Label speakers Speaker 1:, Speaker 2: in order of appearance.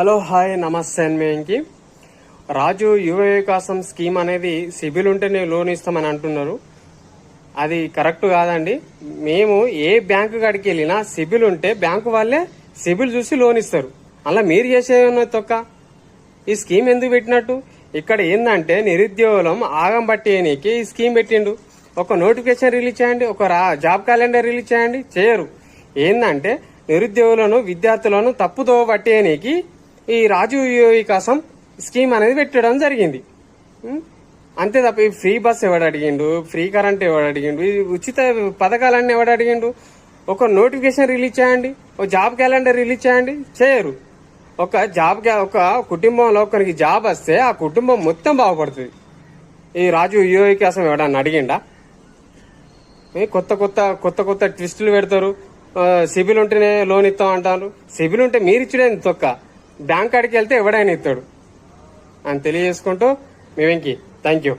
Speaker 1: Hello hi నమస్తే అండి మేంకి రాజు యువ వికాసం స్కీమ్ అనేది సిబిల్ ఉంటేనే లోన్ ఇస్తామని అంటున్నారు. అది కరెక్ట్ కాదండి. మేము ఏ బ్యాంకు కాడికి వెళ్ళినా సిబిల్ ఉంటే బ్యాంకు వాళ్ళే సిబిల్ చూసి లోన్ ఇస్తారు. అలా మీరు చేసేది తొక్క? ఈ స్కీమ్ ఎందుకు పెట్టినట్టు? ఇక్కడ ఏందంటే నిరుద్యోగులం ఆగం పట్టేయనీకి ఈ స్కీమ్ పెట్టిండు. ఒక నోటిఫికేషన్ రిలీజ్ చేయండి ఒక రా- జాబ్ క్యాలెండర్ రిలీజ్ చేయండి చేయరు. ఏందంటే నిరుద్యోగులను విద్యార్థులను తప్పుతో పట్టేయనీకి ఈ రాజీవ్ కోసం స్కీమ్ అనేది పెట్టడం జరిగింది. అంతే తప్ప ఈ ఫ్రీ బస్ ఎవడు అడిగిండు? ఫ్రీ కరెంట్ ఎవడు అడిగిండు? ఉచిత పథకాలన్నీ ఎవడు అడిగిండు? ఒక నోటిఫికేషన్ రిలీజ్ చేయండి. ఒక జాబ్ క్యాలెండర్ రిలీజ్ చేయండి. చేయరు. ఒక జాబ్ క్యా- ఒక కుటుంబంలో ఒకరికి జాబ్ వస్తే ఆ కుటుంబం మొత్తం బాగుపడుతుంది. ఈ రాజు యువ కోసం ఎవడన్నా అడిగిండా? ఏ కొత్త కొత్త కొత్త కొత్త ట్విస్టులు పెడతారు. సిబిల్ ఉంటేనే లోన్ ఇస్తాం అంటారు. సిబిల్ ఉంటే మీరు ఇచ్చుడే తొక్క? బ్యాంక్ కాడికి వెళ్తే ఎవడైనా ఇస్తాడు. అని తెలియజేసుకుంటూ మేమేంకి థ్యాంక్ యూ